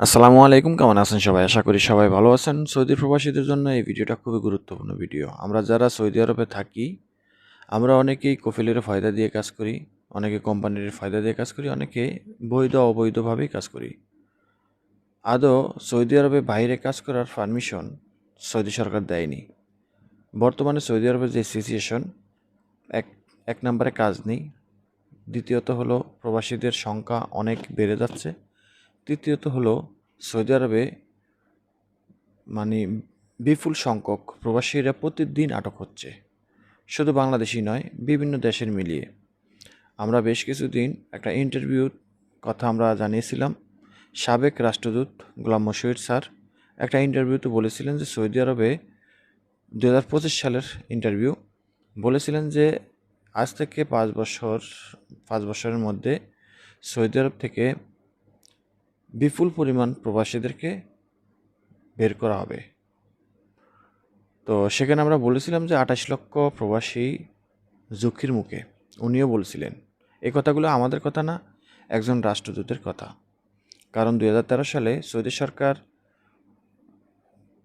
আসসালামু আলাইকুম, কেমন আছেন সবাই? আশা করি সবাই ভালো আছেন। সৌদি প্রবাসীদের জন্য এই ভিডিওটা খুবই গুরুত্বপূর্ণ ভিডিও। আমরা যারা সৌদি আরবে থাকি, আমরা অনেকেই কফিলের ফায়দা দিয়ে কাজ করি, অনেকে কোম্পানির ফায়দা দিয়ে কাজ করি, অনেকে বৈধ অবৈধভাবেই কাজ করি। আদৌ সৌদি আরবে বাইরে কাজ করার পারমিশন সৌদি সরকার দেয়নি? বর্তমানে সৌদি আরবের যে সিচুয়েশন এক এক নম্বরে কাজ নেই। দ্বিতীয়ত হলো প্রবাসীদের সংখ্যা অনেক বেড়ে যাচ্ছে। তৃতীয়ত হলো সৌদি আরবে মানে বিপুল সংখ্যক প্রবাসীরা প্রতিদিন আটক হচ্ছে। শুধু বাংলাদেশি নয়, বিভিন্ন দেশের মিলিয়ে। আমরা বেশ কিছুদিন একটা ইন্টারভিউর কথা আমরা জানিয়েছিলাম। সাবেক রাষ্ট্রদূত গোলাম মশিউর স্যার একটা ইন্টারভিউতে বলেছিলেন যে সৌদি আরবে দু হাজার পঁচিশ সালের ইন্টারভিউ বলেছিলেন যে আজ থেকে পাঁচ বছর, পাঁচ বছরের মধ্যে সৌদি আরব থেকে বিপুল পরিমাণ প্রবাসীদেরকে বের করা হবে। তো সেখানে আমরা বলেছিলাম যে আঠাশ লক্ষ প্রবাসী ঝুঁকির মুখে। উনিও বলছিলেন এই কথাগুলো আমাদের কথা না, একজন রাষ্ট্রদূতের কথা। কারণ দু হাজার তেরো সালে সৌদি সরকার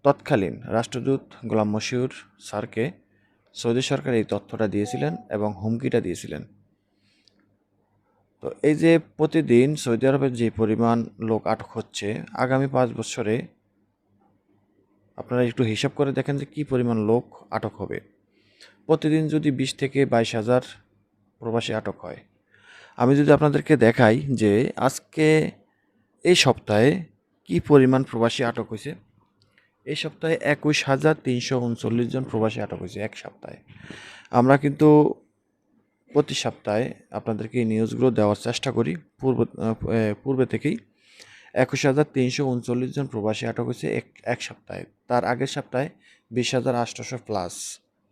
তৎকালীন রাষ্ট্রদূত গোলাম মশিউর স্যারকে সৌদি সরকার এই তথ্যটা দিয়েছিলেন এবং হুমকিটা দিয়েছিলেন। তো এই যে প্রতিদিন সৌদি আরবের যে পরিমাণ লোক আটক হচ্ছে, আগামী পাঁচ বছরে আপনারা একটু হিসাব করে দেখেন যে কী পরিমাণ লোক আটক হবে। প্রতিদিন যদি বিশ থেকে বাইশ হাজার প্রবাসী আটক হয়। আমি যদি আপনাদেরকে দেখাই যে আজকে এই সপ্তাহে কি পরিমাণ প্রবাসী আটক হয়েছে, এই সপ্তাহে একুশ হাজার তিনশো উনচল্লিশ জন প্রবাসী আটক হয়েছে এক সপ্তাহে। আমরা কিন্তু প্রতি সপ্তাহে আপনাদেরকে এই নিউজগুলো দেওয়ার চেষ্টা করি। পূর্ব পূর্বে থেকেই একুশ হাজার তিনশো উনচল্লিশ জন প্রবাসী আটক হয়েছে এক এক সপ্তাহে। তার আগের সপ্তাহে বিশ হাজার আটশোশো প্লাস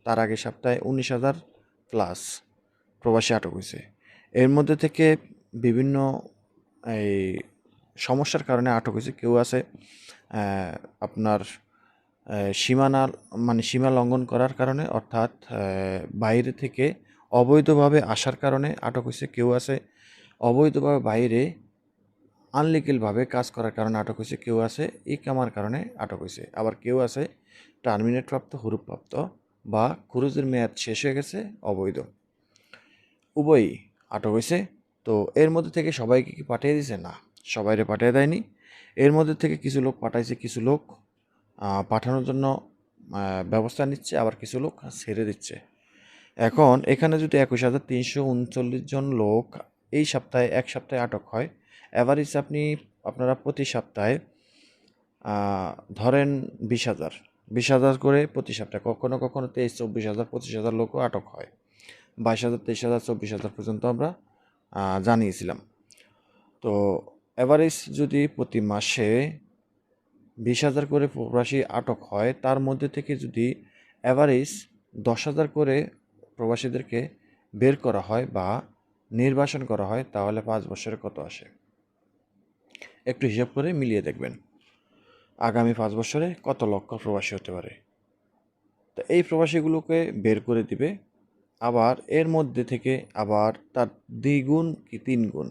তার আগের সপ্তাহে উনিশ হাজার প্লাস প্রবাসী আটক হয়েছে। এর মধ্যে থেকে বিভিন্ন, এই, সমস্যার কারণে আটক হয়েছে। কেউ আছে আপনার সীমানা মানে সীমা লঙ্ঘন করার কারণে, অর্থাৎ বাইরে থেকে অবৈধভাবে আসার কারণে আটক হয়েছে কেউ আছে। অবৈধভাবে বাইরে আনলিগেলভাবে কাজ করার কারণে আটক হয়েছে কেউ আছে। ই কামার কারণে আটক হয়েছে। আবার কেউ আছে টার্মিনেট প্রাপ্ত হুরুপ্রাপ্ত বা খুরুজের মেয়াদ শেষ হয়ে গেছে, অবৈধ। উভয়ই আটক হয়েছে। তো এর মধ্যে থেকে সবাইকে কি পাঠিয়ে দিয়েছে? না, সবাইরে পাঠিয়ে দেয়নি। এর মধ্যে থেকে কিছু লোক পাঠাইছে, কিছু লোক পাঠানোর জন্য ব্যবস্থা নিচ্ছে, আবার কিছু লোক ছেড়ে দিচ্ছে। এখন এখানে যদি একুশ হাজার তিনশো জন লোক এই সপ্তাহে, এক সপ্তাহে আটক হয় অ্যাভারেজ আপনি, আপনারা প্রতি সপ্তাহে ধরেন বিশ হাজার বিশ হাজার করে প্রতি সপ্তাহে, কখনো কখনো তেইশ, চব্বিশ হাজার, পঁচিশ হাজার লোকও আটক হয়। বাইশ হাজার, তেইশ হাজার, চব্বিশ হাজার পর্যন্ত আমরা জানিয়েছিলাম। তো অ্যাভারেজ যদি প্রতি মাসে বিশ হাজার করে প্রবাসী আটক হয়, তার মধ্যে থেকে যদি অ্যাভারেজ দশ হাজার করে প্রবাসীদেরকে বের করা হয় বা নির্বাসন করা হয়, তাহলে পাঁচ বছরে কত আসে? একটু হিসাব করে মিলিয়ে দেখবেন। আগামী পাঁচ বছরে কত লক্ষ প্রবাসী হতে পারে? তো এই প্রবাসীগুলোকে বের করে দিবে। আবার এর মধ্যে থেকে আবার তার দ্বিগুণ কি তিন গুণ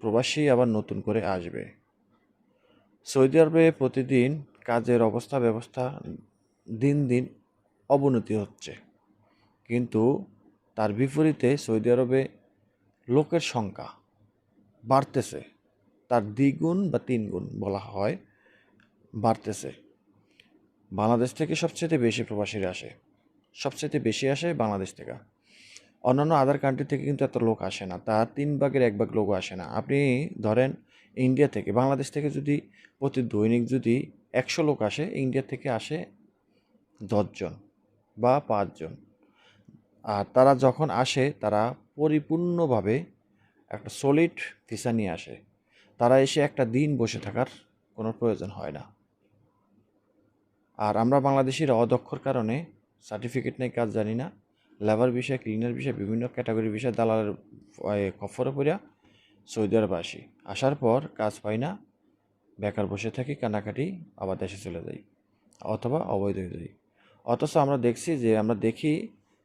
প্রবাসী আবার নতুন করে আসবে। সৌদি আরবে প্রতিদিন কাজের অবস্থা ব্যবস্থা দিন দিন অবনতি হচ্ছে। কিন্তু তার বিপরীতে সৌদি আরবে লোকের সংখ্যা বাড়তেছে। তার দ্বিগুণ বা তিন গুণ বলা হয়, বাড়তেছে। বাংলাদেশ থেকে সবচেয়ে বেশি প্রবাসীরা আসে সবচেয়ে বেশি আসে বাংলাদেশ থেকে। অন্যান্য আদার কান্ট্রি থেকে কিন্তু এত লোক আসে না, তার তিন ভাগের এক ভাগ লোকও আসে না। আপনি ধরেন ইন্ডিয়া থেকে, বাংলাদেশ থেকে যদি প্রতি দৈনিক যদি একশো লোক আসে ইন্ডিয়া থেকে আসে দশজন বা পাঁচজন। আর তারা যখন আসে, তারা পরিপূর্ণভাবে একটা সলিড ভিসা নিয়ে আসে। তারা এসে একটা দিন বসে থাকার কোনো প্রয়োজন হয় না। আর আমরা বাংলাদেশিরা অদক্ষর কারণে সার্টিফিকেট নেই, কাজ জানি না। লেবার বিষয় ক্লিনার বিষয় বিভিন্ন ক্যাটাগরি বিষয় দালালের কফরে পড়িয়া সৌদি আরব আসি। আসার পর কাজ পাই না, বেকার বসে থাকি কানাকাটি আবার দেশে চলে যাই, অথবা অবৈধ হয়ে যাই। অথচ আমরা দেখছি যে, আমরা দেখি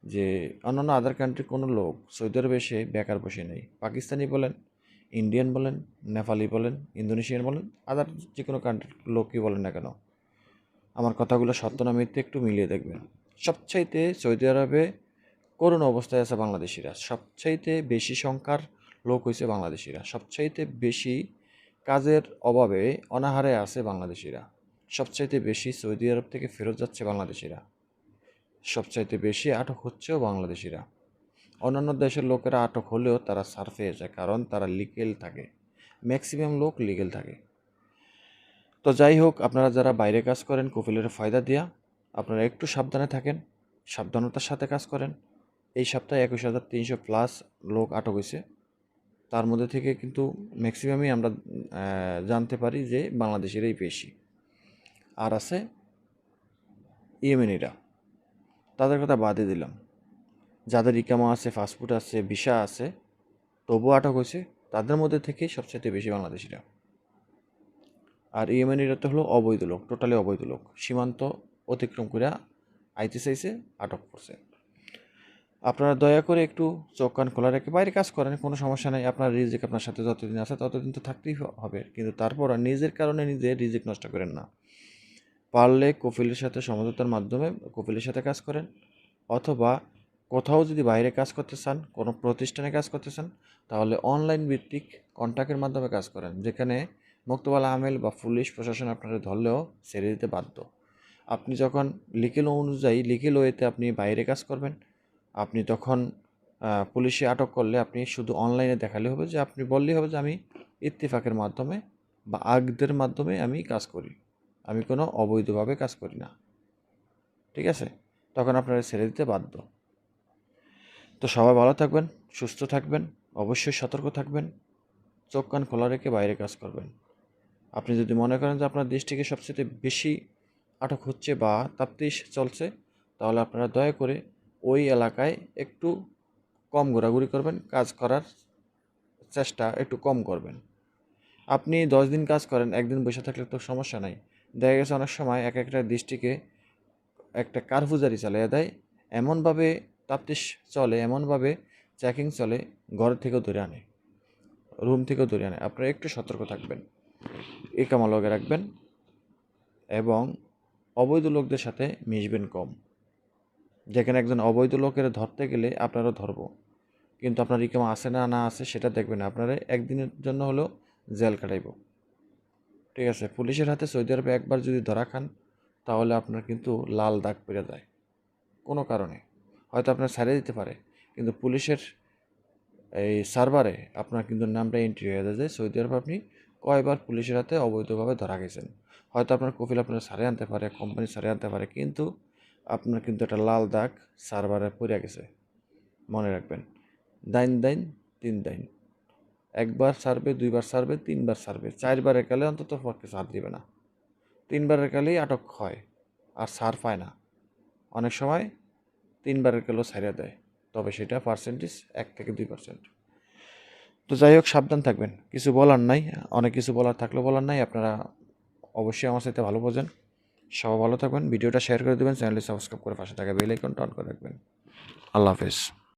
যে অন্যান্য আদার কান্ট্রির কোনো লোক, সৌদি আরবে এসে বেকার বসে নেই। পাকিস্তানি বলেন ইন্ডিয়ান বলেন নেপালি বলেন ইন্দোনেশিয়ান বলেন আদার যে কোনো কান্ট্রির লোকই বলেন না কেন। আমার কথাগুলো সত্য না মিথ্যে একটু মিলিয়ে দেখবেন। সবচাইতে সৌদি আরবে করুণ অবস্থায় আছে বাংলাদেশিরা। সবচাইতে বেশি সংখ্যার লোক হয়েছে বাংলাদেশিরা। সবচাইতে বেশি কাজের অভাবে অনাহারে আছে বাংলাদেশিরা। সবচাইতে বেশি সৌদি আরব থেকে ফেরত যাচ্ছে বাংলাদেশিরা। সবচাইতে বেশি আটক হচ্ছেও বাংলাদেশিরা। অন্যান্য দেশের লোকেরা আটক হলেও তারা সার্ফে যায়, কারণ তারা লিগেল থাকে। ম্যাক্সিমাম লোক লিগেল থাকে। তো যাই হোক, আপনারা যারা বাইরে কাজ করেন, কফিলের ফায়দা দিয়া আপনারা একটু সাবধানে থাকেন, সাবধানতার সাথে কাজ করেন। এই সপ্তাহে একুশ হাজার তিনশো প্লাস লোক আটক হয়েছে। তার মধ্যে থেকে কিন্তু ম্যাক্সিমামই আমরা জানতে পারি যে বাংলাদেশেরই বেশি। আর আছে ইয়েমেনিরা। তাদের কথা বাদে দিলাম। যাদের ইকামা আছে, ফাস্টফুড আছে, ভিসা আছে, তবুও আটক হয়েছে, তাদের মধ্যে থেকেই সবচেয়ে বেশি বাংলাদেশিরা। আর ইয়েমেনিরা তো হলো অবৈধ লোক টোটালি অবৈধ লোক। সীমান্ত অতিক্রম করে আইতে চাইছে, আটক করছে। আপনারা দয়া করে একটু চোখ কান খোলা রেখে বাইরে কাজ করেন, কোনো সমস্যা নেই। আপনার রিজিক আপনার সাথে যতদিন আছে, ততদিন তো থাকতেই হবে। কিন্তু তারপর নিজের কারণে নিজে রিজিক নষ্ট করেন না। পারলে কপিলের সাথে সমঝোতার মাধ্যমে কফিলের সাথে কাজ করেন। অথবা কোথাও যদি বাইরে কাজ করতে চান, কোনো প্রতিষ্ঠানে কাজ করতে চান, তাহলে অনলাইন ভিত্তিক কন্ট্যাক্টের মাধ্যমে কাজ করেন, যেখানে মুক্তবাল আমেল বা পুলিশ প্রশাসন আপনারা ধরলেও ছেড়ে দিতে বাধ্য। আপনি যখন লিকেল অনুযায়ী লিকেল ওয়েতে আপনি বাইরে কাজ করবেন, আপনি তখন পুলিশে আটক করলে আপনি শুধু অনলাইনে দেখালে হবে যে, আপনি বললেই হবে যে, আমি ইত্তেফাকের মাধ্যমে বা আগদের মাধ্যমে আমি কাজ করি। আমি কোনো অবৈধভাবে কাজ করি না। ঠিক আছে? তখন আপনারা ছেড়ে দিতে বাধ্য। তো সবাই ভালো থাকবেন, সুস্থ থাকবেন, অবশ্যই সতর্ক থাকবেন, চোখ কান খোলা রেখে বাইরে কাজ করবেন। আপনি যদি মনে করেন যে আপনার দেশ থেকে সবচেয়ে বেশি আটক হচ্ছে বা তাপ্তিশ চলছে, তাহলে আপনারা দয়া করে ওই এলাকায় একটু কম ঘোরাঘুরি করবেন, কাজ করার চেষ্টা একটু কম করবেন। আপনি দশ দিন কাজ করেন, একদিন বসে থাকলে তো সমস্যা নাই। দেখা গেছে অনেক সময় এক একটা দৃষ্টিকে একটা কারফুজারি চালিয়ে দেয়, এমনভাবে তাপ্তিস চলে, এমনভাবে চেকিং চলে, ঘর থেকেও ধরে আনে রুম থেকেও ধরে আনে। আপনারা একটু সতর্ক থাকবেন, এই কামালগে রাখবেন এবং অবৈধ লোকদের সাথে মিশবেন কম। যেখানে একজন অবৈধ লোকের ধরতে গেলে আপনারও ধরবো, কিন্তু আপনার ইকামা আছে না না আছে সেটা দেখবেন আপনারা একদিনের জন্য হলেও জেল কাটাইব। ঠিক আছে, পুলিশের হাতে সৌদি আরবে একবার যদি ধরা খান, তাহলে আপনার কিন্তু লাল দাগ পেরে যায়। কোনো কারণে। হয়তো আপনার ছাড়িয়ে দিতে পারে, কিন্তু পুলিশের এই সার্ভারে আপনার কিন্তু নামটা এন্ট্রি হয়ে যায় যে, সৌদি আরবে আপনি কয়বার পুলিশের হাতে অবৈধভাবে ধরা গেছেন হয়তো আপনার কফিল আপনার সারিয়ে আনতে পারে কোম্পানি সারিয়ে আনতে পারে, কিন্তু আপনার কিন্তু একটা লাল দাগ সার্ভারে পড়ে গেছে। মনে রাখবেন। দাইন দাইন, তিন দাইন। একবার সারবে, দুইবার সারবে, তিনবার সারবে। চারবারের কালে অন্তত পক্ষে সার দিবে না। তিনবারের কালেই আটক হয় আর সার পায় না। অনেক সময় তিনবারের কালেও ছাড়িয়ে দেয়, তবে সেটা পার্সেন্টেজ এক থেকে দুই পার্সেন্ট তো যাই হোক, সাবধান থাকবেন। কিছু বলার নাই, অনেক কিছু বলার থাকলেও বলার নাই, আপনারা অবশ্যই আমার সাথে ভালো বোঝেন। সবাই ভালো থাকবেন, ভিডিওটা শেয়ার করে দেবেন চ্যানেলটি সাবস্ক্রাইব করে পাশে থাকা বেল আইকনটা অন করে রাখবেন। আল্লাহ হাফেজ।